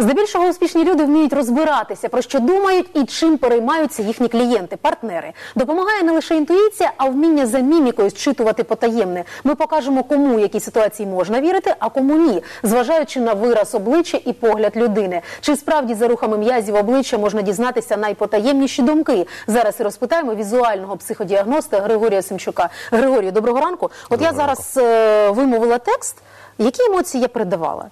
Здебільшого успішні люди вміють розбиратися, про що думають і чим переймаються їхні клієнти, партнери. Допомагає не лише інтуїція, а вміння за мімікою зчитувати потаємне. Ми покажемо, кому в якій ситуації можна вірити, а кому ні, зважаючи на вираз обличчя і погляд людини. Чи справді за рухами м'язів обличчя можна дізнатися найпотаємніші думки? Зараз і розпитаємо візуального психодіагноста Григорія Семчука. Григорію, доброго ранку. От я зараз е, вимовила текст. Які емоції я передавала?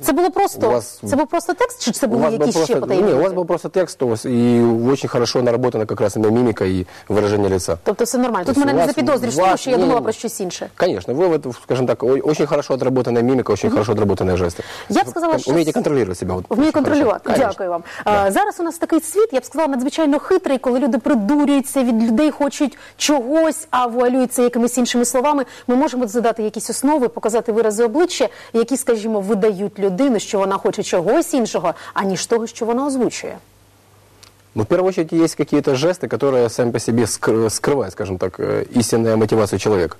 Це було просто У вас- це був просто текст, чи це У були вас, был якісь ще просто, потаємні? не, у вас думки? был просто текст, у вас, и очень хорошо наработана как раз именно мимика и выражение лица. Тобто все нормально. Тут Тобто мене у не вас- запідозрюєш, у тому вас що я ні- думала про щось інше. Конечно, вы вот, скажем так, о- очень хорошо отработанная мимика, очень хорошо отработанные жесты. Я б сказала, Кон- що Умеете с- контролировать себя. Вот, Вмію очень хорошо. контролювати. Конечно. Дякую вам. А, зараз у нас такий світ, я б сказала, надзвичайно хитрий, коли люди придурюються від людей, хочуть чогось, а вуалюються якимись іншими словами. Ми можемо задати якісь основи, показати вирази обличчя, які, скажімо, видають людину, що вона хоче чогось іншого, аніж того, що вона озвучує. Ну, в первую очередь, есть какие-то жесты, которые сами по себе скр- скрывают, скажем так, э, истинную мотивацию человека.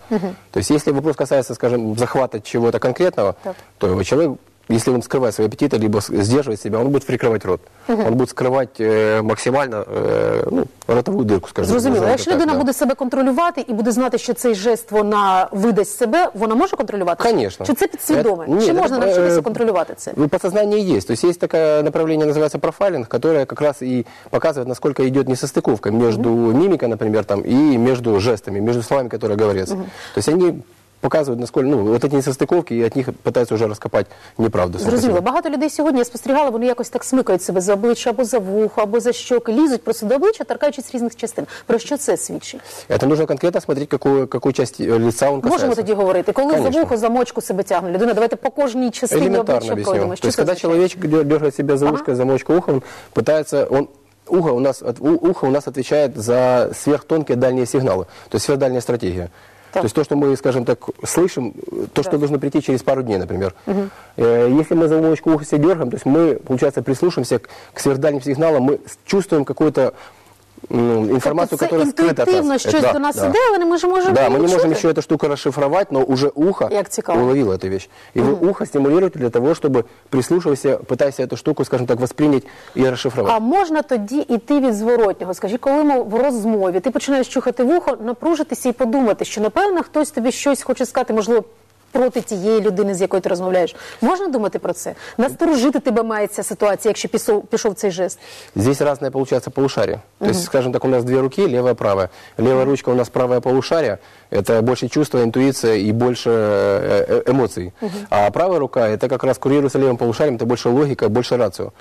То есть, если вопрос касается, скажем, захвата чего-то конкретного, Так. то человек, если он скрывает свои аппетиты, либо с- сдерживает себя, он будет прикрывать рот. Он будет скрывать э, максимально э, ну, ротовую дырку, скажем Зрозуміло, назовем якщо это так, людина да. буде себе контролювати і буде знати, що цей жест вона видасть себе, вона може контролювати? Конечно. Чи це підсвідоме? Это- Чи нет, можна это, навчитися э, контролювати це? Ну, подсознание есть. То есть есть такое направление, называется профайлинг, которое как раз и показывает, насколько идет несостыковка между мимикой, например, там, и между жестами, между словами, которые говорятся. То есть они показывают, насколько, ну, вот эти несостыковки, и от них пытаются уже раскопать неправду. сам по Зрозуміло, себе. багато людей сьогодні я спостерігала, вони якось так смикають себе за обличчя або за вухо, або за щоки, лізуть просто до обличчя, торкаючись різних частин. Про що це свідчить? Это нужно конкретно смотреть, какую, какую часть э, лица он касается. Можемо тоді говорити, коли за Конечно. вухо, за мочку себе тягне людина. Давайте по кожній частині Элементарно обличчя объясню. пройдемось. То есть, когда означає? человечек дер- дергает себя за ушко, за мочку уха, он пытается, он ухо у нас, от- у- ухо у нас отвечает за сверхтонкие дальние сигналы, то есть сверхдальняя стратегия. Так. То есть то, что мы, скажем так, слышим, то, что должно прийти через пару дней, например. Э, Если мы за мочку уха себя дергаем, то есть мы, получается, прислушаемся к, к сверхдальним сигналам, мы чувствуем какую-то м, информацию, тобто це которая скрыта от інтуїтивно нас. щось Это- да, до нас да. іде, але не ми ж можемо Да, мы її не можем чути. еще эту штуку расшифровать, но уже ухо Як цікаво. уловило эту вещь. И вы ухо стимулируете для того, чтобы прислушиваясь, пытаясь эту штуку, скажем так, воспринять и расшифровать. А можна тоді іти від зворотнього? Скажи, коли ми в розмові, ти починаєш чухати вухо, напружитися і подумати, що напевно хтось тобі щось хоче сказати, можливо. Проти тієї людини, з якою ти розмовляєш, можна думати про це? Насторожити тебе має ця ситуація, якщо пішов, пішов цей жест. Здесь разное получается полушарие. То есть, скажем так, у нас две руки, левая, правая. Левая ручка у нас правая полушарие. Это больше чувство, интуиция и больше э, э, эмоций. А правая рука, это как раз курируется левым полушарием, это больше логика, больше рацию.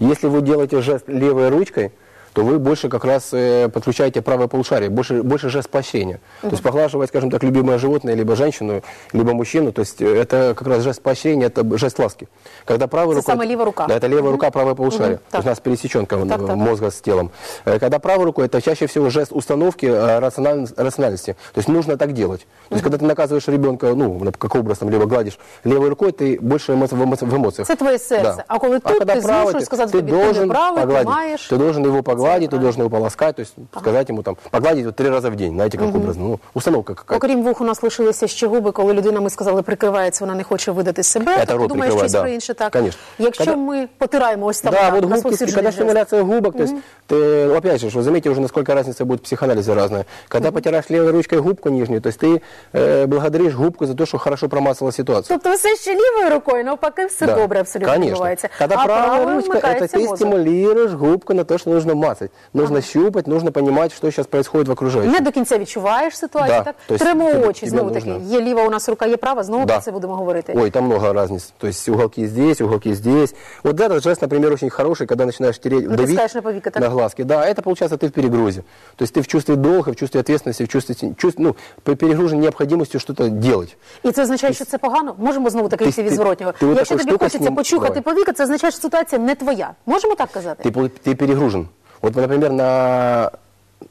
Если вы делаете жест левой ручкой, то вы больше как раз э, подключаете правое полушарие, больше, больше жест поощрения. То есть поглаживать, скажем так, любимое животное, либо женщину, либо мужчину, то есть э, это как раз жест поощрения, это жест ласки. Когда правая Это рука... самая левая рука. Да, это левая рука, правое полушарие. Мгм. То Так. есть у нас пересеченка Так, так. мозга с телом. Э, Когда правой рукой, это чаще всего жест установки э, рациональ- рациональности. То есть нужно так делать. То есть когда ты наказываешь ребенка, ну, как образом, либо гладишь левой рукой, ты больше эмо- в, эмо- в эмоциях. Це твоє серце. Да. А коли тут когда ти правый, змушуєш сказати ты тобі, ти должен не правий, ти погладить. маєш. Ты должен его погладить, ты правильно. должен его полоскать, то есть сказать ему там, погладить вот три раза в день, знаете, как образно. Ну, установка какая-то. Окрім вух, у нас лишилися ще губи, коли людина, ми сказали, прикривається, вона не хоче видати себе. Це то рот думає прикриває, щось да. про інше. Так. Конечно. Якщо Когда- ми потираємо ось там Да, так, вот губки, розповсюджений когда жест. стимуляция губок, то есть ты, ну, опять же, что заметьте уже, насколько разница будет в психоанализе разная. Когда потираешь левой ручкой губку нижнюю, то есть ты э, благодаришь губку за то, что хорошо промацала ситуацию. Тобто все ще лівою рукою, навпаки, все Да, добре абсолютно Конечно. відбувається. Когда а правая правою ручка, это вмикається ты мозок. стимулируешь губку на то, что нужно мацать. Нужно щупать, нужно понимать, что сейчас происходит в окружающем. Не до кінця відчуваєш ситуацію, Да, так? то есть Тремо тебе- очі, тебе знову нужно. таки. Є ліва у нас рука, є права, знову Да. про це будемо говорити. Ой, там много разниц. То есть уголки здесь, уголки здесь. Вот этот жест, например, очень хороший, когда начинаешь тереть, давить Натискаешь на повіки, так? на глазки. Да, это получается ты в перегрузе. То есть ты в чувстве долга, в чувстве ответственности, в чувстве, чувств- ну, пе- перегружен необходимостью что-то делать. І це означає, що це погано? Можемо знову таки Ти- йти від ти- зворотнього. ти от Якщо таку тобі штуку хочеться снім- почухати Давай. повіка, це означає, що ситуація не твоя. Можемо так казати? Ты, пол- ты перегружен. Вот, например, на,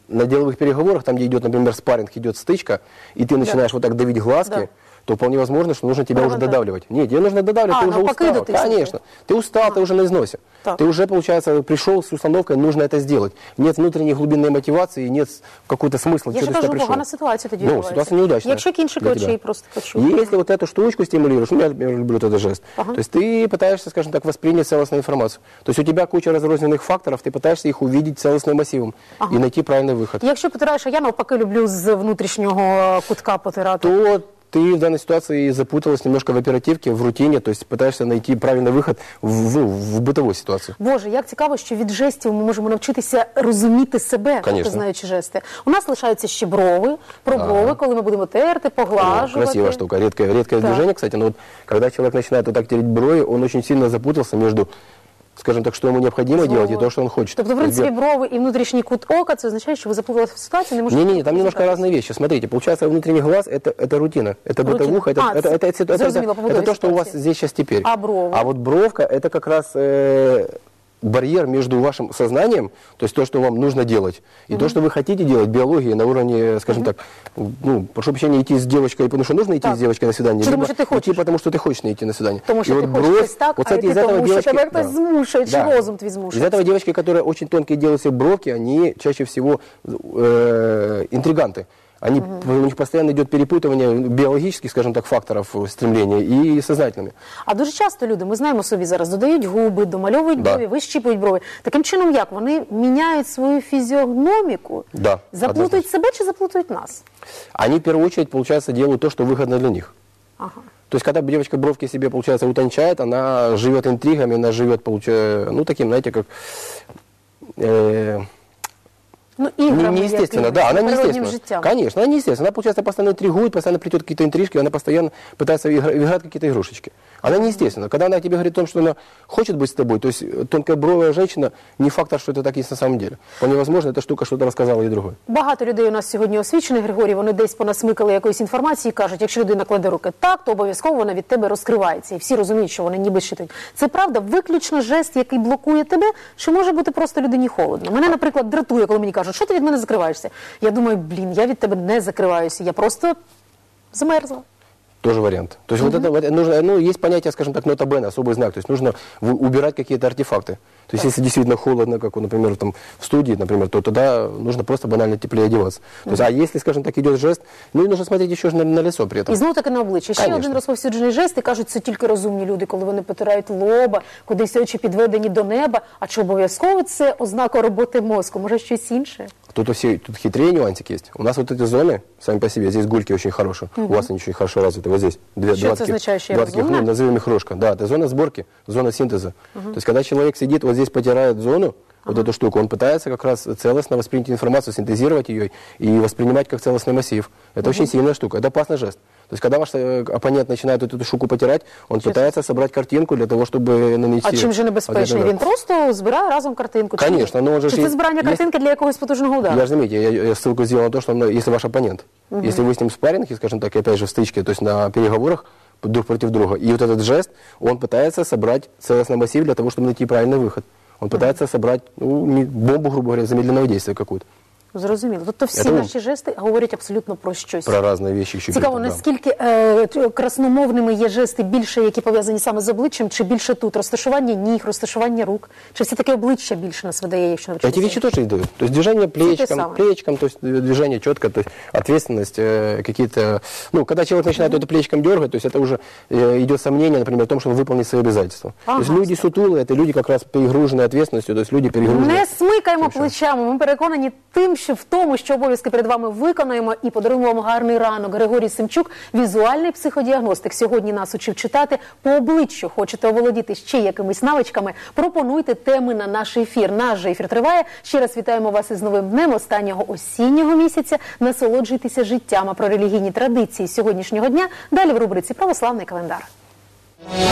на деловых переговорах, там, где идет, например, спарринг, идет стычка, и ты начинаешь вот так давить глазки, то вполне возможно, что нужно тебя уже Провода. додавливать. Нет, тебе нужно додавливать, А, ты уже навпаки, устал. дотиснути. Конечно. Ты устал, ты уже на износе. Так. Ты уже, получается, пришел с установкой, нужно это сделать. Нет внутренней глубинной мотивации, нет какого-то смысла, Я что ж ты кажу, сюда пришел. погана ситуація тоді Ну, відбувається. ситуация неудачная. Якщо кінчик для тебя. очей просто почув. Если вот эту штучку стимулируешь, ну, я, например, люблю этот жест, то есть ты пытаешься, скажем так, воспринять целостную информацию. То есть у тебя куча разрозненных факторов, ты пытаешься их увидеть целостным массивом и найти правильный выход. Якщо потираєш, а я навпаки люблю з внутрішнього кутка потирати. То ты в данной ситуации запуталась немножко в оперативке, в рутине, то есть пытаешься найти правильный выход в, в, в бытовой ситуации. Боже, як цікаво, що від жестів ми можемо навчитися розуміти себе, тобто Конечно. знаючи жести. У нас лишаються ще брови, про брови, коли ми будемо терти, поглажувати. Красивая штука, редкое, редкое Так. движение, кстати, но вот когда человек начинает вот так тереть брови, он очень сильно запутался между, скажем так, что ему необходимо делать и то, что он хочет. Тобто, в То есть принципі, брови і внутрішній кут ока, це означає, що ви заплуталися в ситуації, не можете... Не-не-не, там немножко разные вещи. Смотрите, получается, внутренний глаз это, это рутина, это Рутина. бытовуха, это, А, это, это, это, это, зрозуміло, это, побудові это то, что у вас ситуації. здесь сейчас теперь. А брови? А вот бровка это как раз э, барьер между вашим сознанием, то есть то, что вам нужно делать, и то, что вы хотите делать, биологии на уровне, скажем так, ну, прошу прощения, идти с девочкой, потому что нужно идти Так. с девочкой на свидание, Чи тому, либо що ти хочеш? идти, потому что ты хочешь идти на свидание. Тому що И ти вот хочеш бровь- щось так, вот, а кстати, йти из этого тому, що девочки- тебе хтось да. змушує, чи Да. розум твій Из змушує. этого девочки, которые очень тонкие делают себе бровки, они чаще всего э, интриганты. Они, У них постоянно идет перепутывание биологических, скажем так, факторов э, стремления и сознательными. А дуже часто люди, ми знаємо собі зараз, додають губи, домальовують Да. брові, вищіпують брови. Таким чином, як вони міняють свою фізіогноміку, Да, заплутають однозначно. себе чи заплутають нас? Они, в первую очередь, получается, делают то, что выгодно для них. Ага. То есть, когда девочка бровки себе, получается, утончает, она живет интригами, она живет, получается, ну, таким, знаете, как... э, Ну, Не, іграми неестественно, якимись, да, она природнім неестественно. життям. Конечно, она неестественно. Она, получается, постоянно интригует, постоянно плетет какие-то интрижки, она постоянно пытается игра- играть какие-то игрушечки. Она неестественна. Когда она тебе говорит о том, что она хочет быть с тобой, то есть э, тонкобровая женщина, не фактор, что это так есть на самом деле. Вполне возможно, эта штука что-то рассказала ей другое. Багато людей у нас сьогодні освічених, Григорій, вони десь понасмикали якоїсь інформації і кажуть, якщо людина кладе руки так, то обов'язково вона від тебе розкривається. І всі розуміють, що вони ніби щитують. Це правда, виключно жест, який блокує тебе, чи може бути просто людині холодно? Мене, наприклад, дратує, коли мені кажуть, що ти від мене закриваєшся. Я думаю, блін, я від тебе не закриваюся, я просто замерзла Тоже вариант. То есть вот это вот, нужно, ну, есть понятие, скажем так, нота Бена, особый знак. То есть нужно в- убирать какие-то артефакты. То есть если действительно холодно, как, вот, например, там, в студии, например, то тогда нужно просто банально теплее одеваться. То есть, а если, скажем так, идет жест, ну и нужно смотреть еще ж на, на лицо при этом. І знову таки на обличчя. Ще Конечно. один розповсюджений жест, і кажуть, це тільки розумні люди, коли вони потирають лоба, кудись очі підведені до неба. А чи обов'язково це ознака роботи мозку? Може щось інше? Тут, все, тут хитрее нюансик есть. У нас вот эти зоны, сами по себе, здесь гульки очень хорошие. У вас они очень хорошо развиты. Вот здесь. Две, Что два таких- я два таких, ну, назовем их рожка. Да, это зона сборки, зона синтеза. То есть, когда человек сидит, вот здесь потирает зону, вот эту штуку, он пытается как раз целостно воспринять информацию, синтезировать ее и воспринимать как целостный массив. Это очень сильная штука, это опасный жест. То есть, когда ваш э, оппонент начинает вот эту штуку потирать, он пытается собрать картинку для того, чтобы нанести... А чим же небезпечний? ответный Він просто збирає разом картинку. Чи ні? Конечно, ну, он же Чи ж це є- збирання є- картинки для якогось потужного удару? Я же заметьте, я, я ссылку сделал на то, что ну, если ваш оппонент, если вы с ним в спарринге, скажем так, и опять же в стычке, то есть на переговорах друг против друга, и вот этот жест, он пытается собрать целостный массив для того, чтобы найти правильный выход. Он пытается собрать ну, бомбу, грубо говоря, замедленного действия какую-то. Зрозуміло. Тобто всі Я думаю- наші жести говорять абсолютно про щось. Про разные вещи еще. Цікаво, говорят, да. наскільки е, т- красномовними є жести більше, які пов'язані саме з обличчям, чи більше тут розташування ніг, розташування рук, чи все таки обличчя більше нас видає, якщо Эти навчитися? вещи тоже идут. То есть движение плечиком, самое. плечиком, то есть э, движение четко, то есть ответственность, э, какие-то... Ну, когда человек начинает это плечиком дергать, то есть это уже э, идет сомнение, например, в том, что он выполнит свои обязательства. То есть Ага. люди сутулые, это люди как раз перегруженные ответственностью, то есть люди перегруженные... Не смикаємо Що? плечами. Ми переконані тим, що в тому, що обов'язки перед вами виконаємо, і подаруємо вам гарний ранок. Григорій Семчук, візуальний психодіагностик. Сьогодні нас учив читати по обличчю. Хочете оволодіти ще якимись навичками? Пропонуйте теми на наш ефір. Наш же ефір триває. Ще раз вітаємо вас із новим днем останнього осіннього місяця. Насолоджуйтеся життям. А про релігійні традиції сьогоднішнього дня далі в рубриці Православний календар.